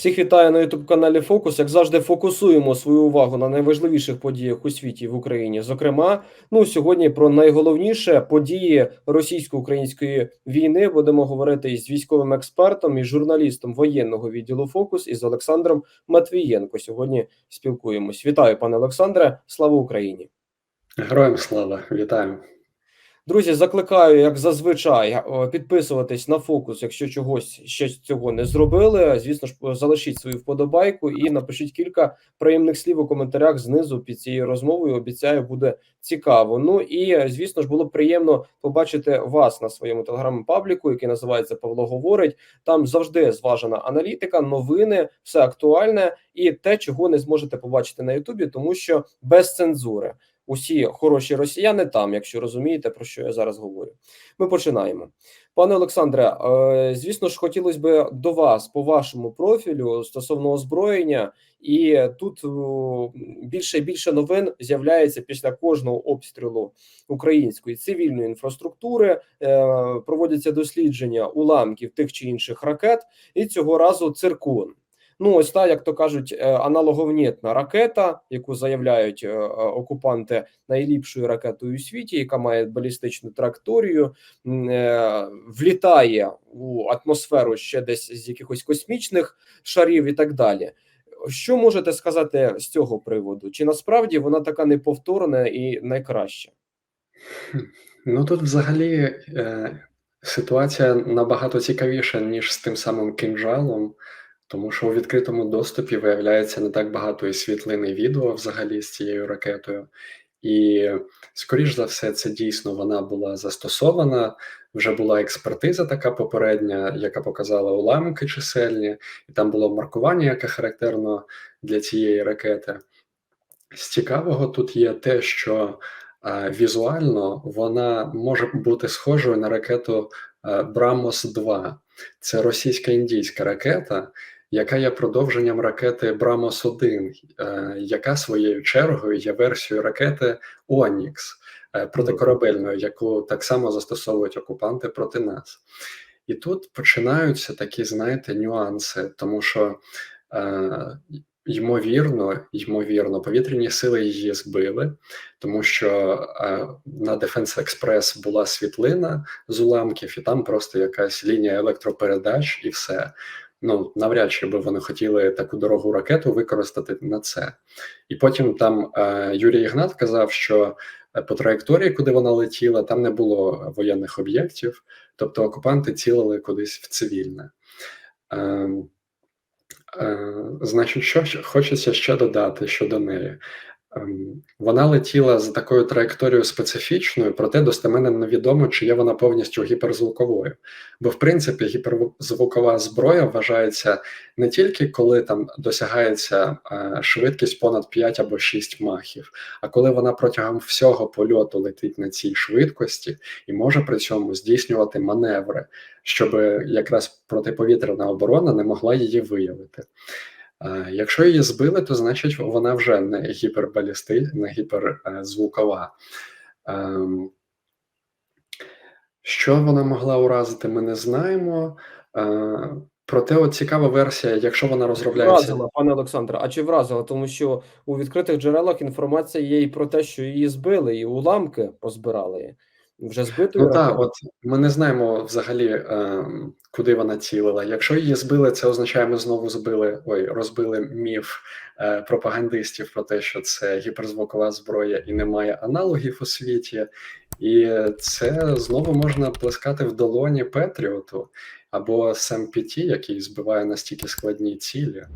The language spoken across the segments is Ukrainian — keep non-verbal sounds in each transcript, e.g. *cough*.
Всіх вітаю на youtube каналі Фокус. Як завжди, фокусуємо свою увагу на найважливіших подіях у світі в Україні. Зокрема, ну сьогодні про найголовніше події російсько-української війни будемо говорити із військовим експертом і журналістом воєнного відділу Фокус із Олександром Матвієнко. Сьогодні спілкуємось. Вітаю, пане Олександре. Слава Україні! Героям слава, вітаю. Друзі, закликаю, як зазвичай, е, підписуватись на фокус, якщо чогось ще цього не зробили. Звісно ж, залишіть свою вподобайку і напишіть кілька приємних слів у коментарях знизу під цією розмовою. Обіцяю, буде цікаво. Ну і звісно ж, було приємно побачити вас на своєму телеграм-пабліку, який називається Павло Говорить. Там завжди зважена аналітика, новини, все актуальне і те, чого не зможете побачити на Ютубі, тому що без цензури усі хороші росіяни там, якщо розумієте, про що я зараз говорю. Ми починаємо. Пане Олександре, е, звісно ж, хотілося б до вас по вашому профілю стосовно озброєння, і тут більше і більше новин з'являється після кожного обстрілу української цивільної інфраструктури. Е, проводяться дослідження уламків тих чи інших ракет, і цього разу циркон. Ну, ось та, як то кажуть, е, аналоговнітна ракета, яку заявляють е, е, окупанти найліпшою ракетою у світі, яка має балістичну траєкторію, влітає у атмосферу ще десь з якихось космічних шарів і так далі. Що можете сказати з цього приводу? Чи насправді вона така неповторна і найкраща? Ну тут взагалі е, ситуація набагато цікавіша, ніж з тим самим кинжалом. Тому що у відкритому доступі виявляється не так багато і світлин, і відео взагалі з цією ракетою. І, скоріш за все, це дійсно вона була застосована. Вже була експертиза така попередня, яка показала уламки чисельні, і там було маркування, яке характерно для цієї ракети. З цікавого тут є те, що а, візуально вона може бути схожою на ракету Брамос 2 це російська індійська ракета, яка є продовженням ракети Брамос 1 е, яка своєю чергою є версією ракети Онікс е, протикорабельної, яку так само застосовують окупанти проти нас. І тут починаються такі, знаєте, нюанси, тому що е, ймовірно, ймовірно, повітряні сили її збили, тому що е, на Defense Express була світлина з уламків, і там просто якась лінія електропередач, і все ну навряд чи би вони хотіли таку дорогу ракету використати на це. І потім там е, Юрій Ігнат казав, що е, по траєкторії, куди вона летіла, там не було воєнних об'єктів, тобто окупанти цілили кудись в цивільне. Е, е, Значить, що хочеться ще додати щодо неї. Ем, вона летіла з такою траєкторією специфічною, проте достеменно невідомо, чи є вона повністю гіперзвуковою. Бо, в принципі, гіперзвукова зброя вважається не тільки коли там досягається е, швидкість понад 5 або 6 махів, а коли вона протягом всього польоту летить на цій швидкості і може при цьому здійснювати маневри, щоб якраз протиповітряна оборона не могла її виявити. Якщо її збили, то значить вона вже не гіпербалісти, не гіперзвукова. Ем, що вона могла уразити, ми не знаємо. Е, проте, от цікава версія, якщо вона розробляється. Вразила, пане Олександре, а чи вразила? Тому що у відкритих джерелах інформація є і про те, що її збили, і уламки позбирали вже збитою. Ну так, от ми не знаємо взагалі, е, куди вона цілила. Якщо її збили, це означає, ми знову збили ой, розбили міф е, пропагандистів про те, що це гіперзвукова зброя і немає аналогів у світі, і це знову можна плескати в долоні Петріоту або СМПТ, який збиває настільки складні цілі.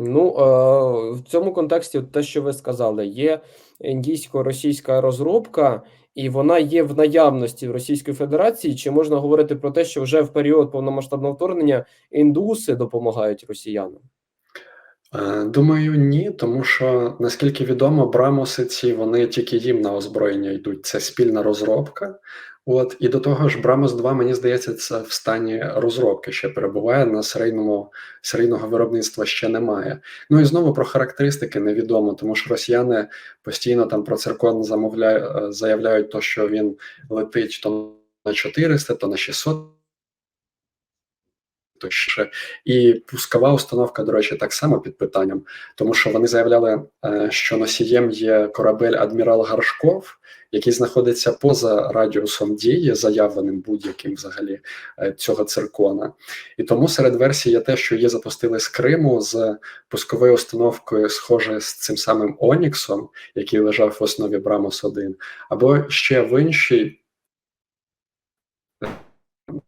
Ну, е, в цьому контексті те, що ви сказали, є індійсько-російська розробка, і вона є в наявності в Російської Федерації. Чи можна говорити про те, що вже в період повномасштабного вторгнення індуси допомагають росіянам? Е, думаю, ні, тому що наскільки відомо, брамоси ці вони тільки їм на озброєння йдуть. Це спільна розробка. От і до того ж, Брамос 2, мені здається, це в стані розробки ще перебуває на серійному серійного виробництва ще немає. Ну і знову про характеристики невідомо, тому що росіяни постійно там про циркон замовляють, е, заявляють, то що він летить то на 400, то на 600 точніше. І пускова установка, до речі, так само під питанням, тому що вони заявляли, е, що носієм є корабель Адмірал Гаршков, який знаходиться поза радіусом дії, заявленим будь-яким взагалі е, цього циркона. І тому серед версій є те, що її запустили з Криму з пусковою установкою, схоже з цим самим Оніксом, який лежав в основі Брамос 1 або ще в іншій.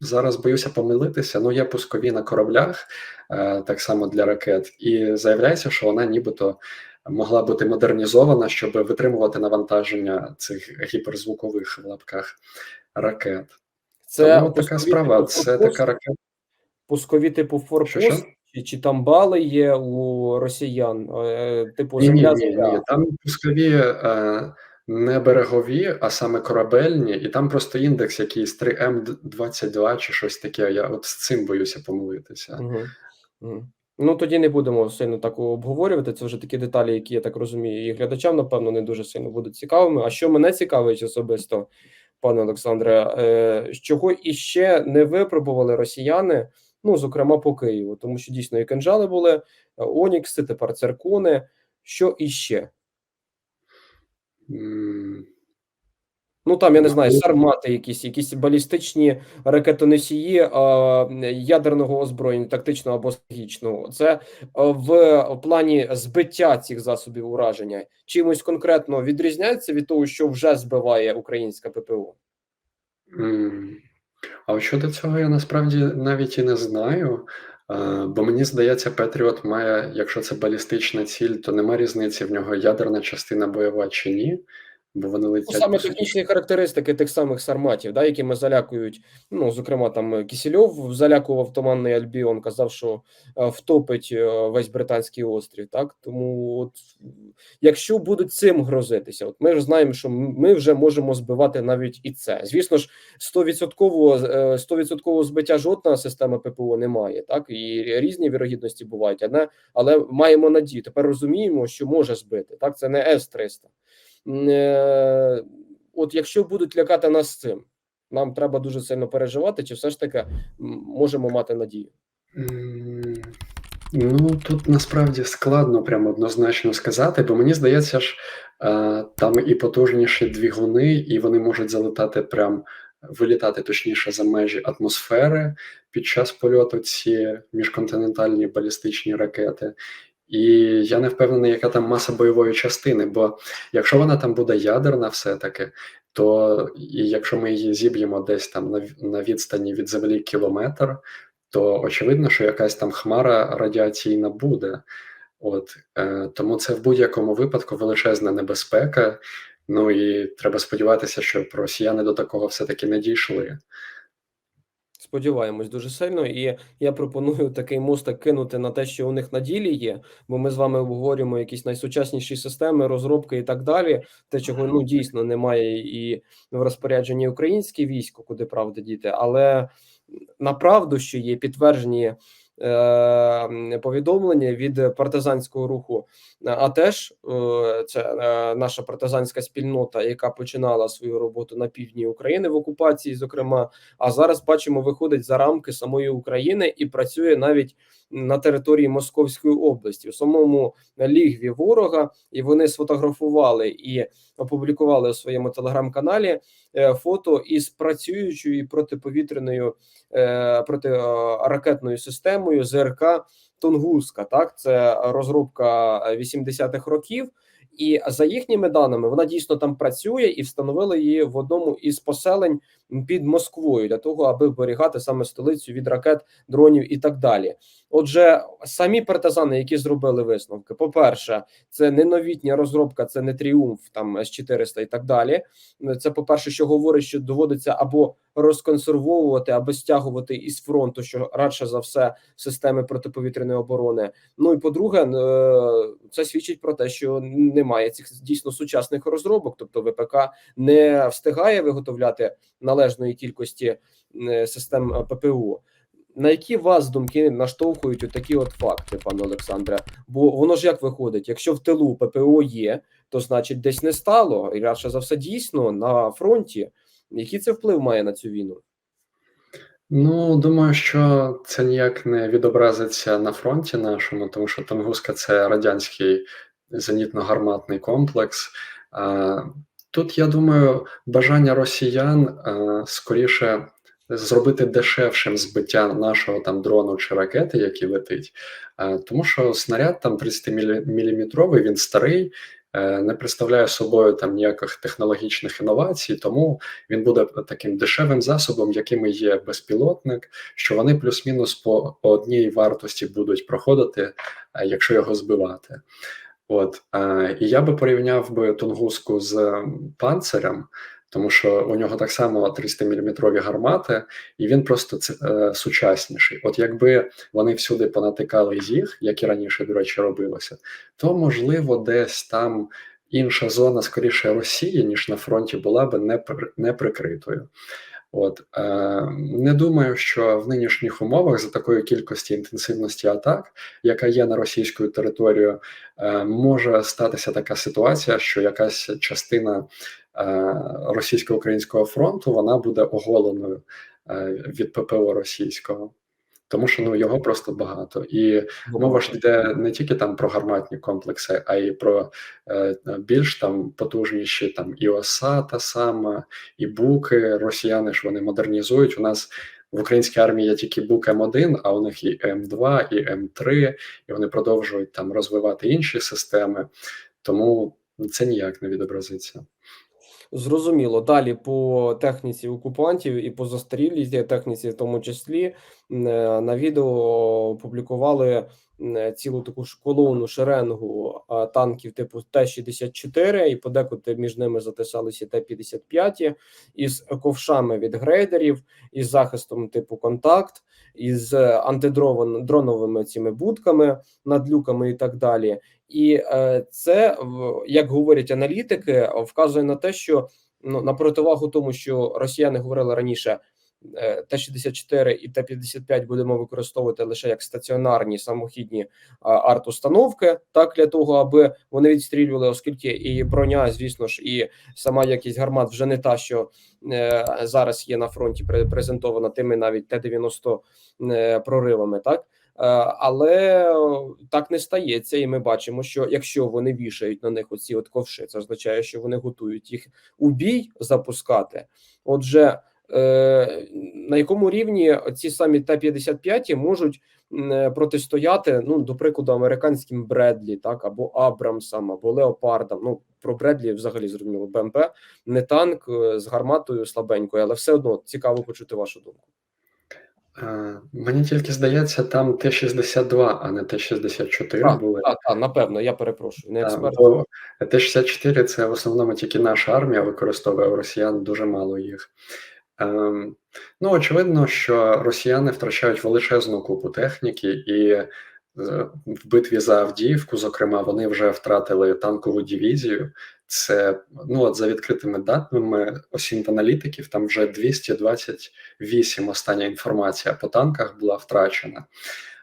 Зараз боюся помилитися, ну є пускові на кораблях, е, так само для ракет, і заявляється, що вона нібито могла бути модернізована, щоб витримувати навантаження цих гіперзвукових в лапках ракет. Це Тому така справа. типу Це «Форпост», така ракета. пускові типу Що, форпост, що? чи, чи там бали є у росіян, е, типу Ні, ні, земля ні, ні. земля. Там пускові е, не берегові, а саме корабельні, і там просто індекс якийсь 3М22 чи щось таке. Я от з цим боюся помилитися. Угу. Угу. Ну тоді не будемо сильно так обговорювати. Це вже такі деталі, які я так розумію, і глядачам, напевно, не дуже сильно будуть цікавими. А що мене цікавить особисто, пане Олександре, е, чого іще не випробували росіяни, ну зокрема по Києву, тому що дійсно і кинжали були, е, Онікси, тепер циркони. Що іще? Ну там я не Ну, знаю, сармати, якісь, якісь балістичні ракетоносії а, ядерного озброєння, тактичного або стратегічного. Це в плані збиття цих засобів ураження чимось конкретно відрізняється від того, що вже збиває українська ППО. м. А щодо цього я насправді навіть і не знаю. Е, Бо мені здається, Петріот має, якщо це балістична ціль, то нема різниці в нього ядерна частина бойова чи ні, бо вони Ну, летять саме технічні характеристики тих самих сарматів, да, якими залякують. Ну, зокрема, там Кісельов залякував Туманний Альбіон, казав, що е, втопить е, весь британський острів. Так тому, от якщо будуть цим грозитися, от ми ж знаємо, що ми вже можемо збивати навіть і це. Звісно ж, 100% е, 100% збиття жодна система ППО немає. Так і різні вірогідності бувають, але, маємо надію. Тепер розуміємо, що може збити. Так, це не С 300 Е, От якщо будуть лякати нас цим, нам треба дуже сильно переживати, чи все ж таки можемо мати надію. Ну, тут насправді складно прямо однозначно сказати, бо мені здається ж, е, там і потужніші двигуни, і вони можуть залетати прям вилітати точніше за межі атмосфери під час польоту ці міжконтинентальні балістичні ракети. І я не впевнений, яка там маса бойової частини, бо якщо вона там буде ядерна, все-таки, то і якщо ми її зіб'ємо десь там на, на відстані від землі кілометр, то очевидно, що якась там хмара радіаційна буде. От е, тому це в будь-якому випадку величезна небезпека. Ну і треба сподіватися, що росіяни до такого все-таки не дійшли. Сподіваємось дуже сильно, і я пропоную такий мостик кинути на те, що у них на ділі є. Бо ми з вами обговорюємо якісь найсучасніші системи, розробки і так далі. Те, чого ну дійсно немає і в розпорядженні українське військо, куди правда діти, але направду, що є підтверджені повідомлення від партизанського руху. А теж е, це е, наша партизанська спільнота, яка починала свою роботу на півдні України в окупації, зокрема. А зараз бачимо, виходить за рамки самої України і працює навіть на території Московської області, в самому лігві ворога, і вони сфотографували і опублікували у своєму телеграм-каналі е, фото із працюючою протиповітряною е, протиракетною системою ЗРК Тунгуска. Так, це розробка 80-х років. І за їхніми даними, вона дійсно там працює і встановили її в одному із поселень під Москвою для того, аби вберігати саме столицю від ракет, дронів і так далі. Отже, самі партизани, які зробили висновки, по-перше, це не новітня розробка, це не тріумф там с 400 і так далі. Це по перше, що говорить, що доводиться або розконсервовувати, або стягувати із фронту, що радше за все системи протиповітряної оборони. Ну і по-друге, е, це свідчить про те, що немає цих дійсно сучасних розробок, тобто ВПК не встигає виготовляти належної кількості е, систем е, ППО. На які вас думки наштовхують такі от факти, пане Олександре? Бо воно ж як виходить, якщо в тилу ППО є, то значить десь не стало, і радше за все дійсно на фронті. Який це вплив має на цю війну? Ну, думаю, що це ніяк не відобразиться на фронті нашому, тому що Тунгуска це радянський зенітно-гарматний комплекс. Тут, я думаю, бажання росіян скоріше зробити дешевшим збиття нашого там дрону чи ракети, який летить, тому що снаряд там 30-мм, він старий, е, не представляє собою там ніяких технологічних інновацій, тому він буде таким дешевим засобом, яким є безпілотник, що вони плюс-мінус по, по одній вартості будуть проходити, е, якщо його збивати. От е, і я би порівняв би Тунгуску з панцирем, тому що у нього так само 300-мм гармати, і він просто е, сучасніший. От якби вони всюди понатикали їх, як і раніше, до речі, робилося, то можливо десь там інша зона скоріше Росії, ніж на фронті, була би не, не прикритою. От е, не думаю, що в нинішніх умовах за такої кількості інтенсивності атак, яка є на російську територію, е, може статися така ситуація, що якась частина е, російсько-українського фронту вона буде оголеною е, від ППО російського тому що ну його просто багато, і мова ж йде не тільки там про гарматні комплекси, а й про е, більш там потужніші там і оса та сама, і буки. Росіяни ж вони модернізують. У нас в українській армії є тільки бук М1, а у них і М2, і М3, і вони продовжують там розвивати інші системи, тому це ніяк не відобразиться. Зрозуміло. Далі по техніці окупантів і по застарілій техніці, в тому числі е, на відео опублікували цілу таку ж колону шеренгу танків типу Т-64, і подекуди між ними затисалися Т-55 із ковшами від грейдерів, із захистом типу контакт, із антидроновими цими будками, надлюками і так далі. І е, це як говорять аналітики, вказує на те, що ну на противагу тому, що росіяни говорили раніше. Е, Т-64 і Т-55 будемо використовувати лише як стаціонарні самохідні арт-установки, так для того, аби вони відстрілювали, оскільки і броня, звісно ж, і сама якість гармат вже не та, що е, зараз є на фронті, презентована тими навіть Т-90 е, проривами, так. Але так не стається, і ми бачимо, що якщо вони вішають на них оці от ковши, це означає, що вони готують їх у бій запускати. Отже, на якому рівні ці самі Т-55 можуть е, протистояти, ну, до прикладу, американським Бредлі, так, або Абрамсам, або Леопардам. Ну, про Бредлі взагалі зрозуміло, БМП, не танк е, з гарматою слабенькою, але все одно цікаво почути вашу думку. Мені тільки здається, там Т-62, а не Т-64 так, були. Так, так, напевно, я перепрошую. Не експерт. Т-64 це в основному тільки наша армія використовує у росіян дуже мало їх. Ем, ну, очевидно, що росіяни втрачають величезну купу техніки, і е, в битві за Авдіївку, зокрема, вони вже втратили танкову дивізію. Це ну от за відкритими даними осінь аналітиків, там вже 228 остання інформація по танках була втрачена.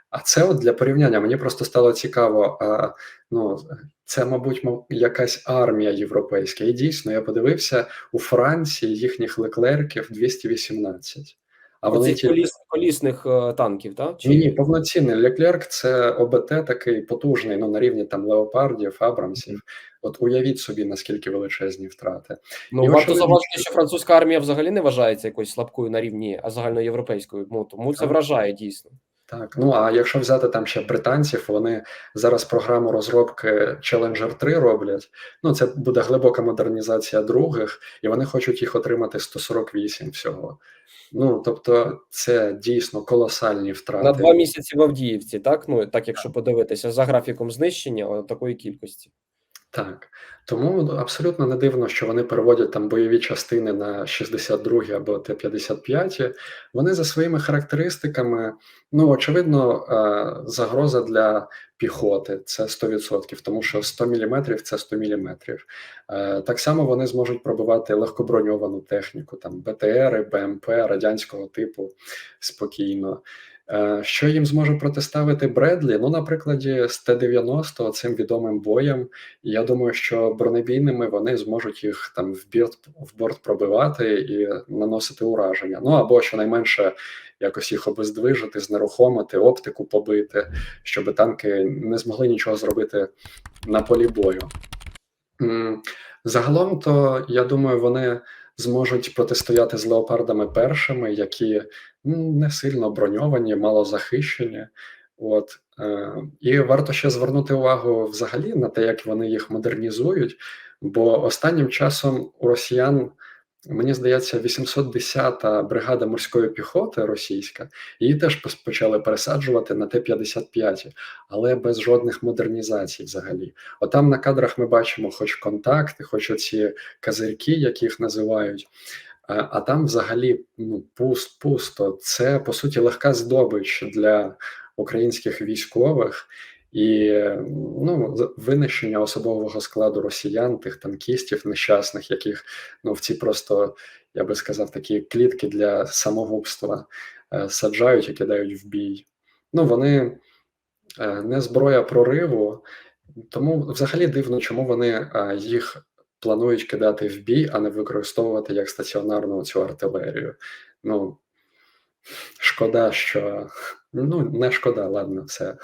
А це от для порівняння мені просто стало цікаво. А, ну це, мабуть, якась армія європейська. І дійсно, я подивився у Франції їхніх леклерків 218. А вони ті... коліс, колісних uh, танків, так? Чи... Ні, ні, повноцінний Леклерк це ОБТ такий потужний, ну на рівні там леопардів, Абрамсів. Mm. От уявіть собі, наскільки величезні втрати. Ну І варто зауважити, що французька армія взагалі не вважається якоюсь слабкою на рівні а загальноєвропейською. Ну, тому це вражає дійсно. Так, ну а якщо взяти там ще британців, вони зараз програму розробки Challenger 3 роблять. Ну це буде глибока модернізація других, і вони хочуть їх отримати 148 всього. Ну тобто, це дійсно колосальні втрати на два місяці в Авдіївці. Так ну так, якщо подивитися за графіком знищення такої кількості. Так, тому абсолютно не дивно, що вони переводять там бойові частини на 62 або Т-55. Вони за своїми характеристиками, ну очевидно, е, загроза для піхоти це 100%, тому що 100 мм – це 100 мм. Е, так само вони зможуть пробивати легкоброньовану техніку, там БТРи, БМП радянського типу спокійно. Е, Що їм зможе протиставити Бредлі? Ну, на прикладі з Т-90, цим відомим боєм. Я думаю, що бронебійними вони зможуть їх там в борт, в борт пробивати і наносити ураження. Ну або щонайменше якось їх обездвижити, знерухомити, оптику побити, щоб танки не змогли нічого зробити на полі бою. Загалом, то я думаю, вони зможуть протистояти з леопардами першими, які не сильно броньовані, мало захищені. От е, і варто ще звернути увагу взагалі на те, як вони їх модернізують. Бо останнім часом у росіян, мені здається, 810-та бригада морської піхоти російська, її теж почали пересаджувати на Т-55, але без жодних модернізацій взагалі. Отам на кадрах ми бачимо хоч контакти, хоч оці козирки, як їх називають. А там взагалі ну, пуст, пусто. Це по суті легка здобич для українських військових і ну, винищення особового складу росіян, тих танкістів нещасних, яких ну, в ці просто, я би сказав, такі клітки для самогубства е, саджають і кидають в бій. Ну, вони е, не зброя прориву, тому взагалі дивно, чому вони е, їх планують кидати в бій, а не використовувати як стаціонарну цю артилерію. Ну, шкода, що ну, не шкода, ладно, все.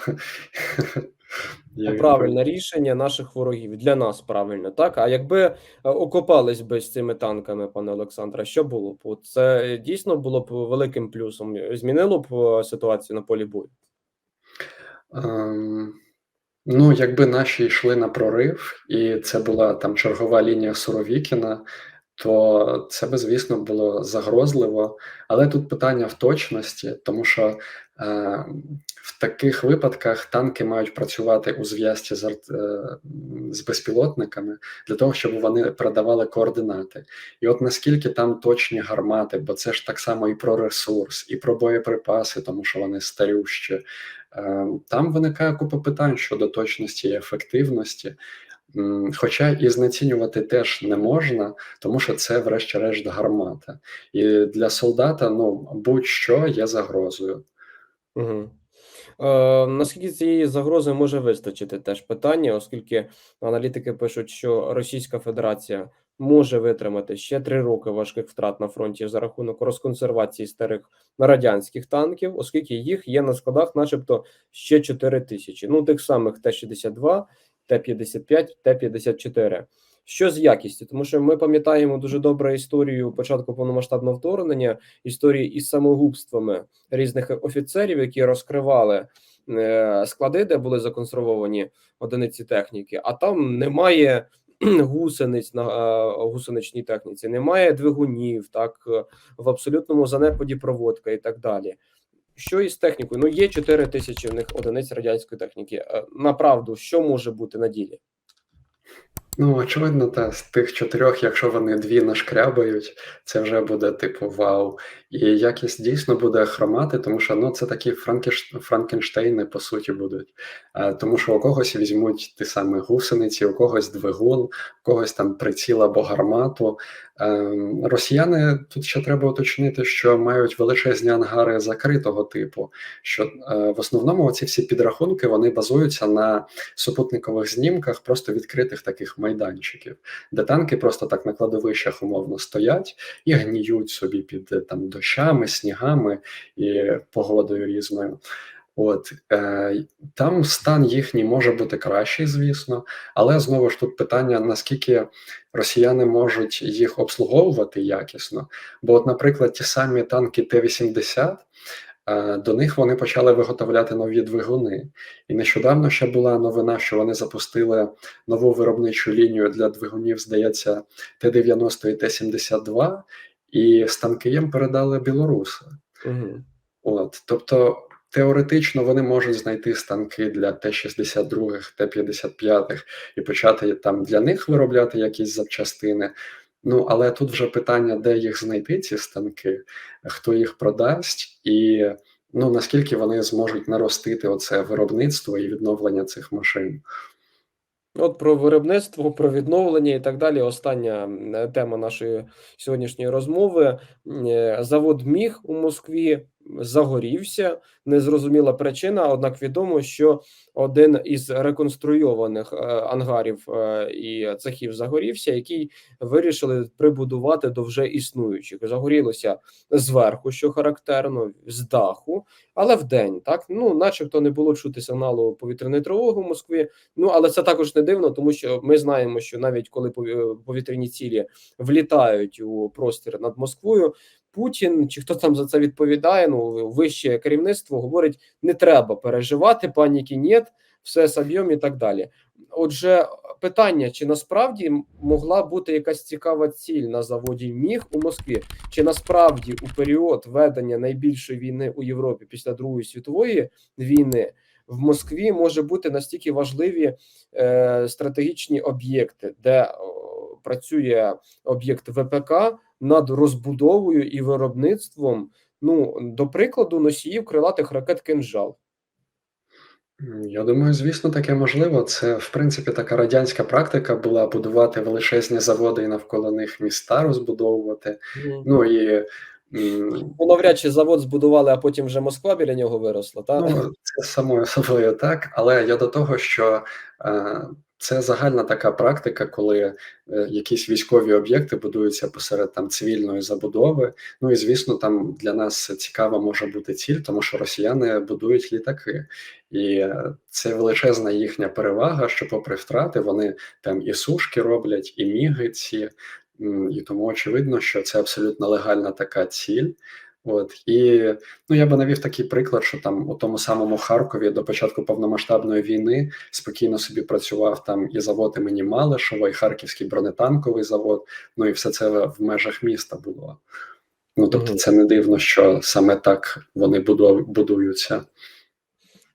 Я відповів. Правильне рішення наших ворогів для нас правильно, так? А якби е, окопались би з цими танками, пане Олександре, що було б? Це дійсно було б великим плюсом. Змінило б е, ситуацію на полі бою. Ем, ну, якби наші йшли на прорив, і це була там чергова лінія Суровікіна, то це би, звісно, було загрозливо. Але тут питання в точності, тому що е, в таких випадках танки мають працювати у зв'язці з, е, з безпілотниками для того, щоб вони передавали координати. І от наскільки там точні гармати, бо це ж так само і про ресурс, і про боєприпаси, тому що вони старющі. Е, Там виникає купа питань щодо точності і ефективності. Хоча і знецінювати теж не можна, тому що це, врешті-решт, гармата. І для солдата, ну будь-що є загрозою. Угу. Е, наскільки цієї загрози може вистачити теж питання, оскільки аналітики пишуть, що Російська Федерація може витримати ще три роки важких втрат на фронті за рахунок розконсервації старих радянських танків, оскільки їх є на складах, начебто, ще 4 тисячі. Ну, тих самих Т-62, Т-55, Т-54. Що з якістю? Тому що ми пам'ятаємо дуже добре історію початку повномасштабного вторгнення, історії із самогубствами різних офіцерів, які розкривали е, склади, де були законсервовані одиниці техніки, а там немає *clears throat* гусениць на е, гусеничній техніці, немає двигунів, так в абсолютному занепаді проводка і так далі. Що із технікою? Ну є 4 тисячі в них одиниць радянської техніки. Е, Направду, що може бути на ділі? Ну, очевидно, та з тих чотирьох, якщо вони дві нашкрябають, це вже буде типу вау. І якість дійсно буде хромати, тому що ну це такі франкіш... Франкенштейни по суті будуть. А, тому що у когось візьмуть ті самі гусениці, у когось двигун, у когось там приціл або гармату. Ем, росіяни тут ще треба уточнити, що мають величезні ангари закритого типу. Що е, в основному ці всі підрахунки вони базуються на супутникових знімках просто відкритих таких майданчиків, де танки просто так на кладовищах умовно стоять і гніють собі під е, там дощами, снігами і погодою різною. От е, там стан їхній може бути кращий, звісно, але знову ж тут питання: наскільки росіяни можуть їх обслуговувати якісно. Бо, от, наприклад, ті самі танки Т-80, е, до них вони почали виготовляти нові двигуни. І нещодавно ще була новина, що вони запустили нову виробничу лінію для двигунів, здається, Т-90 і Т-72, і станки їм передали білоруси. Угу. От, тобто, теоретично вони можуть знайти станки для Т-62, Т-55 і почати там для них виробляти якісь запчастини. Ну, але тут вже питання, де їх знайти, ці станки, хто їх продасть, і ну наскільки вони зможуть наростити оце виробництво і відновлення цих машин. От про виробництво, про відновлення і так далі. Остання тема нашої сьогоднішньої розмови. Е, Завод Міг у Москві загорівся. Незрозуміла причина. Однак відомо, що один із реконструйованих е, ангарів е, і цехів загорівся, який вирішили прибудувати до вже існуючих. Загорілося зверху, що характерно, з даху, але вдень, так ну, начебто, не було чути сигналу повітряної тривоги в Москві. Ну але це також не дивно, тому що ми знаємо, що навіть коли пові- повітряні цілі влітають у простір над Москвою. Путін чи хто там за це відповідає? Ну вище керівництво говорить: не треба переживати, паніки нет, все соб'єм і так далі. Отже, питання: чи насправді могла бути якась цікава ціль на заводі Міг у Москві? Чи насправді у період ведення найбільшої війни у Європі після Другої світової війни в Москві може бути настільки важливі е, стратегічні об'єкти, де о, працює об'єкт ВПК над розбудовою і виробництвом, ну до прикладу, носіїв крилатих ракет «Кинжал». Я думаю, звісно, таке можливо. Це, в принципі, така радянська практика була будувати величезні заводи і навколо них міста розбудовувати. Ну і Ну, навряд чи завод збудували, а потім вже Москва біля нього виросла. Та Ну, це самою собою так, але я до того, що е, це загальна така практика, коли е, якісь військові об'єкти будуються посеред там цивільної забудови. Ну і звісно, там для нас цікава може бути ціль, тому що росіяни будують літаки, і е, це величезна їхня перевага, що, попри втрати, вони там і сушки роблять, і міги ці. М, І тому очевидно, що це абсолютно легальна така ціль. От і ну я би навів такий приклад, що там у тому самому Харкові до початку повномасштабної війни спокійно собі працював там і завод імені Малишева, і Харківський бронетанковий завод. Ну і все це в межах міста було. Ну тобто, це не дивно, що саме так вони буду- будуються.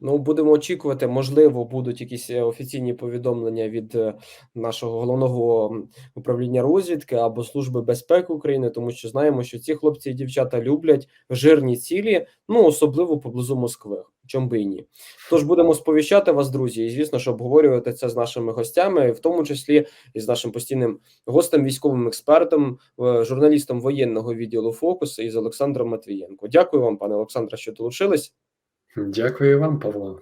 Ну, будемо очікувати, можливо, будуть якісь е, офіційні повідомлення від е, нашого головного управління розвідки або Служби безпеки України, тому що знаємо, що ці хлопці і дівчата люблять жирні цілі, ну особливо поблизу Москви. Чом би і ні. Тож будемо сповіщати вас, друзі, і звісно, що обговорювати це з нашими гостями, в тому числі і з нашим постійним гостем, військовим експертом, журналістом воєнного відділу Фокус із Олександром Матвієнко. Дякую вам, пане Олександре, що долучились. Дякую вам, Павло.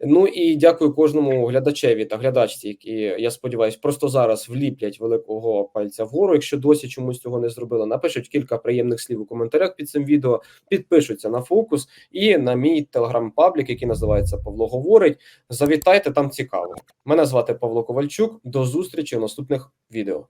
Ну і дякую кожному глядачеві та глядачці, які я сподіваюся, просто зараз вліплять великого пальця вгору. Якщо досі чомусь цього не зробили, напишуть кілька приємних слів у коментарях під цим відео, підпишуться на фокус і на мій телеграм-паблік, який називається Павло Говорить. Завітайте там цікаво. Мене звати Павло Ковальчук. До зустрічі у наступних відео.